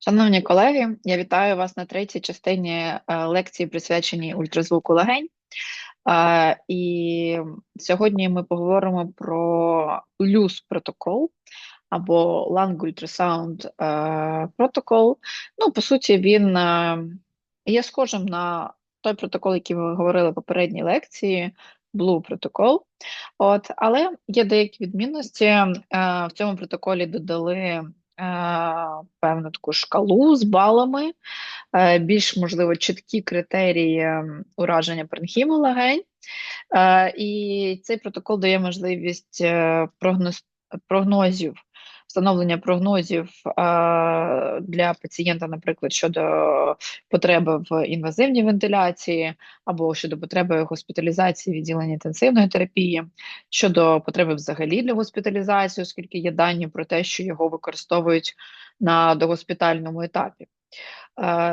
Шановні колеги, я вітаю вас на третій частині е, лекції, присвяченій ультразвуку легень. Е, і сьогодні ми поговоримо про LUS протокол або Lung Ultrasound е, протокол. Ну, по суті, він є схожим на той протокол, який ми говорили в попередній лекції. Blue протокол, от але є деякі відмінності. В цьому протоколі додали певну таку шкалу з балами, е, більш можливо чіткі критерії ураження паренхіму легень. Е, і цей протокол дає можливість е, прогноз, прогнозів встановлення прогнозів для пацієнта, наприклад, щодо потреби в інвазивній вентиляції або щодо потреби госпіталізації відділення інтенсивної терапії, щодо потреби взагалі для госпіталізації, оскільки є дані про те, що його використовують на догоспітальному етапі.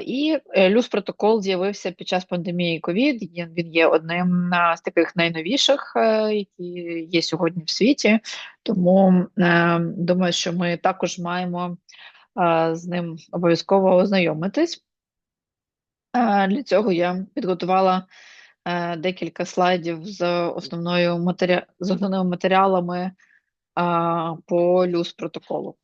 І е, люс протокол з'явився під час пандемії ковід. Він є одним з таких найновіших, е, які є сьогодні в світі. Тому е, думаю, що ми також маємо з ним обов'язково ознайомитись. Для цього я підготувала декілька слайдів з основною матері... з основними матеріалами по люс протоколу.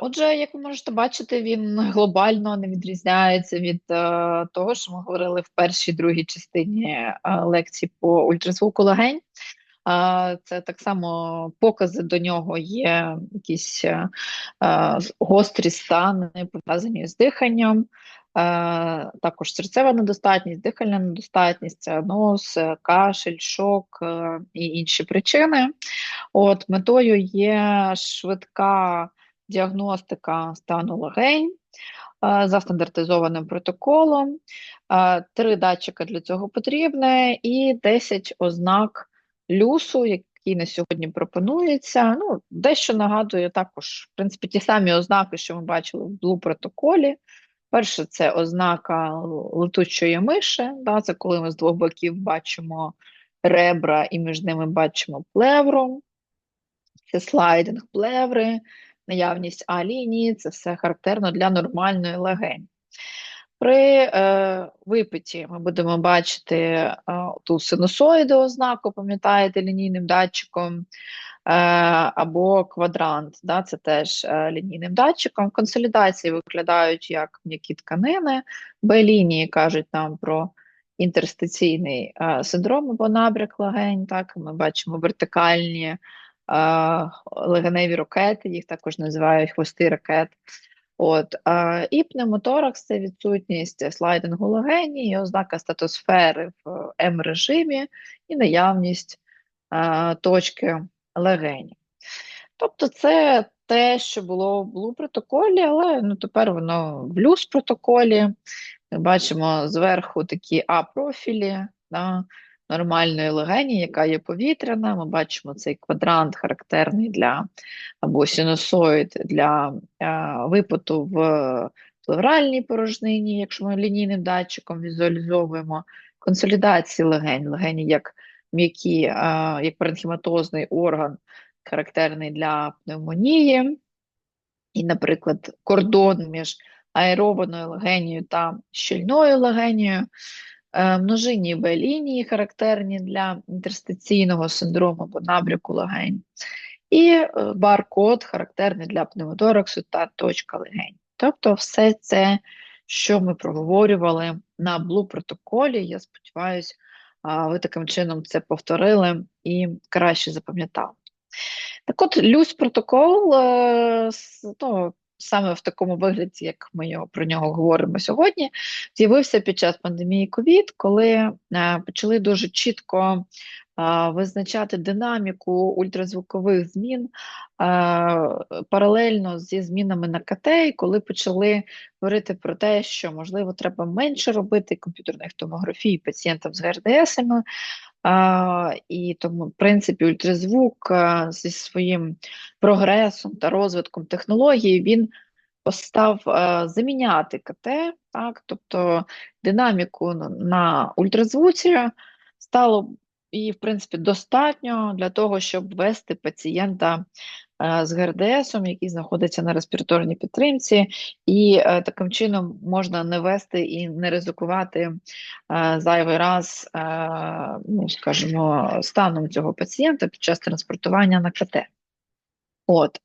Отже, як ви можете бачити, він глобально не відрізняється від е, того, що ми говорили в першій другій частині е, лекції по ультразвуку легень. Це так само покази до нього є якісь е, гострі стани, пов'язані з диханням, також серцева недостатність, дихальна недостатність, нос, кашель, шок і інші причини. От Метою є швидка діагностика стану легень за стандартизованим протоколом. Три датчика для цього потрібне, і 10 ознак люсу, які на сьогодні пропонуються. Ну, Дещо нагадує також, в принципі, ті самі ознаки, що ми бачили в блу протоколі. Перше, це ознака летучої миші, да, це коли ми з двох боків бачимо ребра і між ними бачимо плевру. Це слайдинг плеври, наявність А-лінії, це все характерно для нормальної легень. При е, випиті ми будемо бачити е, ту синусоїду ознаку, пам'ятаєте, лінійним датчиком, е, або квадрант, да, це теж е, лінійним датчиком. Консолідації виглядають як м'які тканини, Б-лінії кажуть нам про інтерстиційний е, синдром або набряк легень. Так, Ми бачимо вертикальні легеневі ракети, їх також називають хвости ракет. От, І пневмоторакс це відсутність слайдингу легені, і ознака статосфери в М-режимі і наявність точки легені. Тобто це те, що було в блу протоколі, але ну, тепер воно в люс протоколі. Ми бачимо зверху такі А-профілі. Да, нормальної легені, яка є повітряна. Ми бачимо цей квадрант, характерний для або синусоїд для е, випоту в плевральній порожнині, якщо ми лінійним датчиком візуалізовуємо консолідації легень, легені як м'які, е, як паренхематозний орган, характерний для пневмонії. І, наприклад, кордон між аеробаною легенією та щільною легенією. Е, множинні Б-лінії, характерні для інтерстиційного синдрому або набряку легень, і е, бар-код характерний для пневмотораксу та точка легень. Тобто, все це, що ми проговорювали на блу протоколі, я сподіваюся, ви таким чином це повторили і краще запам'ятали. Так от, люсь протокол, е, ну, саме в такому вигляді, як ми про нього говоримо сьогодні, з'явився під час пандемії ковід, коли е, почали дуже чітко е, визначати динаміку ультразвукових змін е, паралельно зі змінами на КТ, коли почали говорити про те, що можливо треба менше робити комп'ютерних томографій пацієнтам з ГРДСами. І тому, в принципі, ультразвук а, зі своїм прогресом та розвитком технології він постав а, заміняти КТ, так, тобто динаміку на ультразвуці стало і, в принципі, достатньо для того, щоб вести пацієнта з ГРДСом, який знаходиться на респіраторній підтримці, і таким чином можна не вести і не ризикувати зайвий раз, ну скажімо, станом цього пацієнта під час транспортування на КТ. От,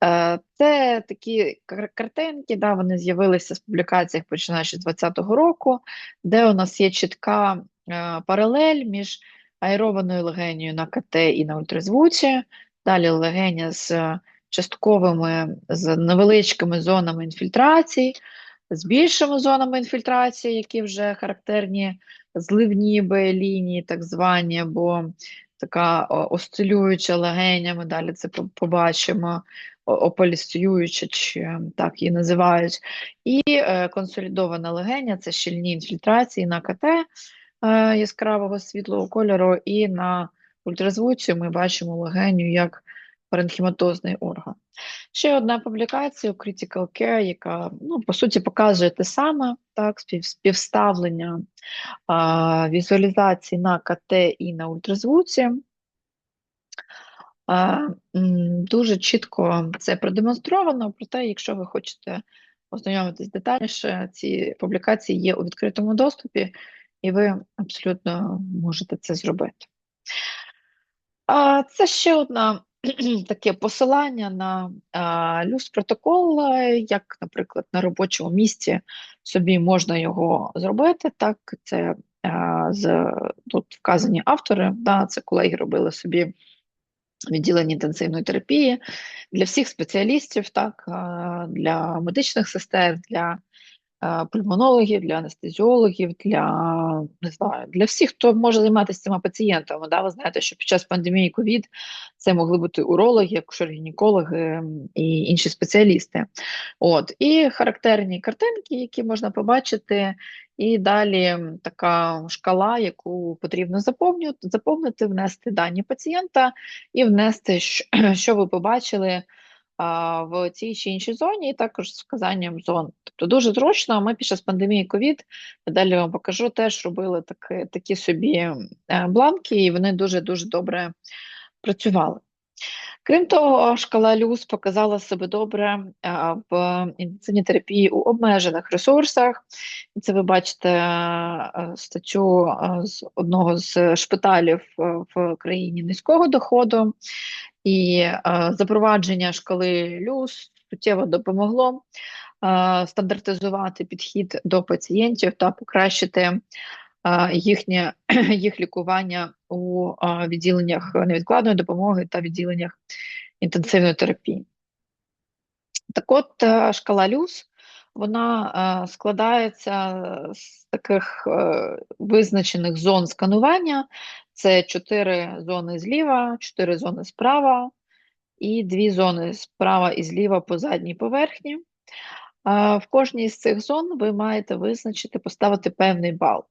це такі картинки, да, вони з'явилися в публікаціях починаючи з 2020 року, де у нас є чітка паралель між аерованою легенією на КТ і на ультразвуці, далі легеня з частковими, з невеличкими зонами інфільтрації, з більшими зонами інфільтрації, які вже характерні зливні лінії, так звані, або така осцилююча легенями, далі це побачимо, ополістююча, чи так її називають. І е, консолідована легеня це щільні інфільтрації на КТ е, яскравого світлого кольору, і на ультразвуці ми бачимо легеню як паренхіматозний орган. Ще одна публікація у Critical Care, яка ну, по суті показує те саме, так, співставлення а, візуалізації на КТ і на ультразвуці. А, Дуже чітко це продемонстровано, проте, якщо ви хочете ознайомитись детальніше, ці публікації є у відкритому доступі, і ви абсолютно можете це зробити. А, Це ще одна таке посилання на люс протокол, як, наприклад, на робочому місці собі можна його зробити. Так, це з тут вказані автори, да, це колеги робили собі відділення інтенсивної терапії для всіх спеціалістів, так, для медичних сестер, для Е, пульмонологів, для анестезіологів, для не знаю, для всіх, хто може займатися цими пацієнтами. Да? Ви знаєте, що під час пандемії ковід це могли бути урологи, акушер-гінекологи і інші спеціалісти. От І характерні картинки, які можна побачити. І далі така шкала, яку потрібно заповнити, внести дані пацієнта і внести, що ви побачили в цій чи іншій зоні, і також з вказанням зон. Тобто дуже зручно. Ми під час пандемії ковід, далі вам покажу, теж робили такі, такі собі е, бланки, і вони дуже-дуже добре працювали. Крім того, шкала Люс показала себе добре в інтенсивній терапії у обмежених ресурсах. Це ви бачите е, статтю з одного з шпиталів в країні низького доходу, і е, запровадження шкали люс суттєво допомогло е, стандартизувати підхід до пацієнтів та покращити е, їхнє їх лікування у відділеннях невідкладної допомоги та відділеннях інтенсивної терапії. Так от шкала люс вона складається з таких визначених зон сканування. Це чотири зони зліва, чотири зони справа і дві зони справа і зліва по задній поверхні. В кожній з цих зон ви маєте визначити, поставити певний бал.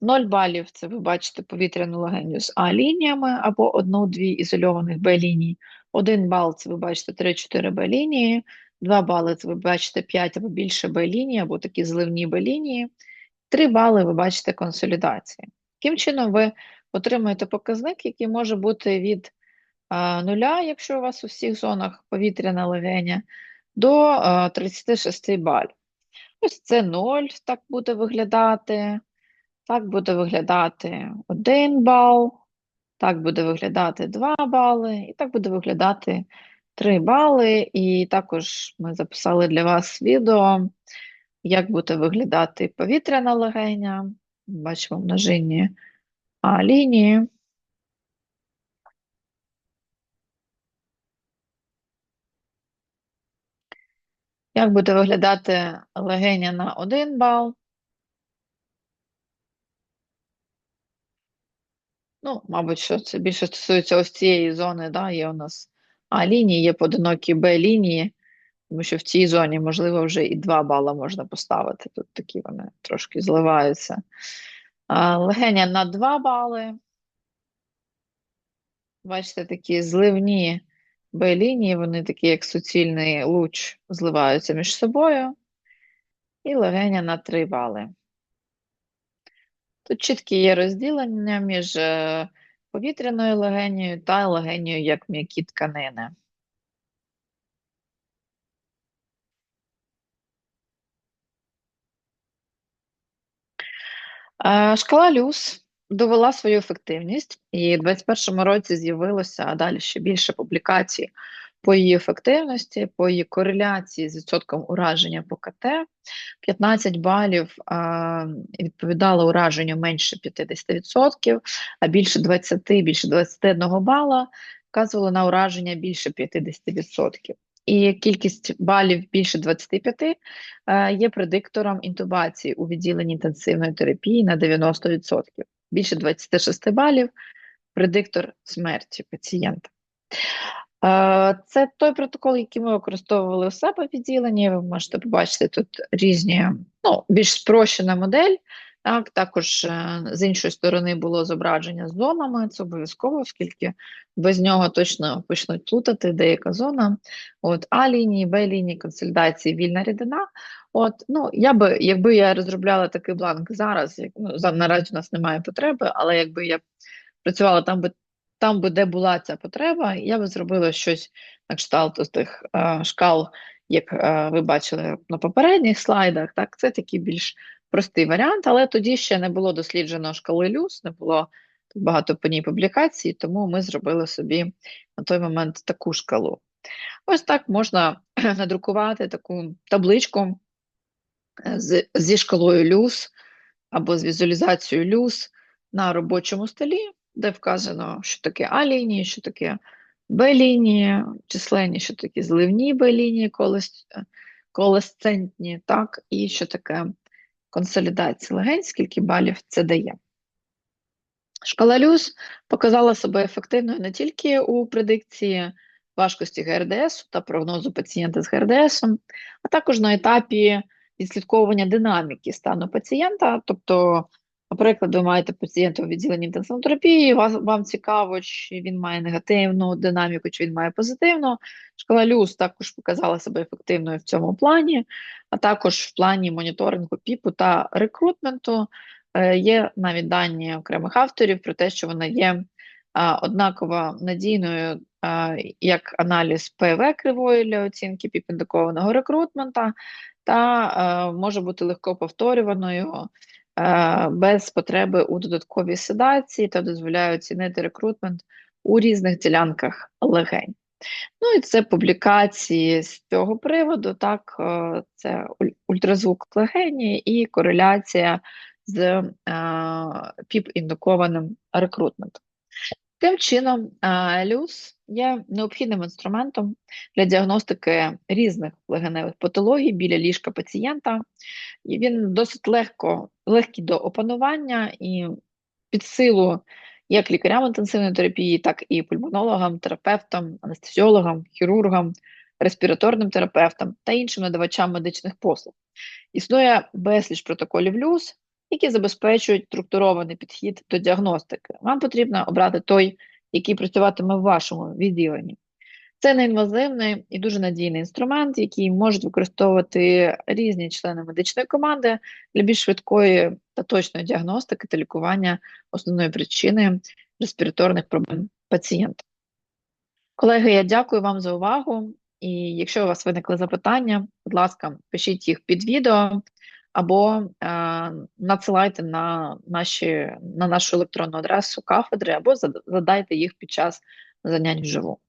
0 балів це ви бачите повітряну легеню з А-лініями або одну-дві ізольованих Б-ліній. Один бал це ви бачите 3-4 Б-лінії, 2 бали це ви бачите 5 або більше Б-лінії, або такі зливні Б-лінії. 3 бали ви бачите консолідації. Таким чином, ви отримуєте показник, який може бути від нуля, якщо у вас у всіх зонах повітряна легеня, до 36 балів. Ось це 0, так буде виглядати. Так буде виглядати 1 бал, так буде виглядати 2 бали, і так буде виглядати 3 бали. І також ми записали для вас відео, як буде виглядати повітряна легеня. Бачимо множинні а, лінії. Як буде виглядати легеня на 1 бал? Ну, мабуть, що це більше стосується ось цієї зони, да, є у нас А лінії, є поодинокі Б лінії, тому що в цій зоні, можливо, вже і 2 бала можна поставити. Тут такі вони трошки зливаються. Легеня на 2 бали. Бачите, такі зливні Б-лінії, вони такі, як суцільний луч, зливаються між собою. І легеня на 3 бали. Тут чіткі є розділення між е, повітряною легенією та легенією як м'які тканини. Шкала Люс довела свою ефективність, і в 2021 році з'явилося а далі ще більше публікацій по її ефективності, по її кореляції з відсотком ураження по КТ. 15 балів а, відповідало ураженню менше 50%, а більше 20, більше 21 бала вказувало на ураження більше 50%. І кількість балів більше 25 е, є предиктором інтубації у відділенні інтенсивної терапії на 90%. Більше 26 балів предиктор смерті пацієнта. Е, це той протокол, який ми використовували у себе в відділенні. Ви можете побачити тут різні, ну, більш спрощена модель. Так, Також е, з іншої сторони було зображення з зонами, це обов'язково, оскільки без нього точно почнуть плутати деяка зона. От А лінії, Б лінії, консолідації, вільна рідина. От, ну, я би, Якби я розробляла такий бланк зараз, як, ну, наразі у нас немає потреби, але якби я працювала там, би там би де була ця потреба, я би зробила щось на кшталт тих е, шкал, як е, ви бачили на попередніх слайдах. Так, Це такий більш простий варіант, але тоді ще не було досліджено шкали люс, не було багато по ній публікацій, тому ми зробили собі на той момент таку шкалу. Ось так можна надрукувати таку табличку е, з, зі шкалою люс або з візуалізацією люс на робочому столі де вказано, що таке А-лінії, що таке Б-лінії, численні, що таке зливні Б-лінії, колесцентні, так, і що таке консолідація легень, скільки балів це дає. Шкала Люс показала себе ефективною не тільки у предикції важкості ГРДС та прогнозу пацієнта з ГРДС, а також на етапі відслідковування динаміки стану пацієнта, тобто Наприклад, ви маєте пацієнта у відділенні інтенсивної терапії, вас, вам цікаво, чи він має негативну динаміку, чи він має позитивну. Шкала Люс також показала себе ефективною в цьому плані, а також в плані моніторингу ПІПу та рекрутменту. Е, є навіть дані окремих авторів про те, що вона є однаково надійною як аналіз ПВ кривої для оцінки піп-індикованого рекрутмента, та може бути легко повторюваною. Е, без потреби у додатковій седації та дозволяє оцінити рекрутмент у різних ділянках легень. Ну і це публікації з цього приводу, так, е, це ультразвук легені і кореляція з е, піп-індукованим рекрутментом. Таким чином, люс є необхідним інструментом для діагностики різних легеневих патологій біля ліжка пацієнта, він досить легко, легкий до опанування і під силу як лікарям інтенсивної терапії, так і пульмонологам, терапевтам, анестезіологам, хірургам, респіраторним терапевтам та іншим надавачам медичних послуг. Існує безліч протоколів люс які забезпечують структурований підхід до діагностики. Вам потрібно обрати той, який працюватиме в вашому відділенні. Це неінвазивний і дуже надійний інструмент, який можуть використовувати різні члени медичної команди для більш швидкої та точної діагностики та лікування основної причини респіраторних проблем пацієнта. Колеги, я дякую вам за увагу. І якщо у вас виникли запитання, будь ласка, пишіть їх під відео або е, надсилайте на наші на нашу електронну адресу кафедри, або задайте їх під час занять вживу.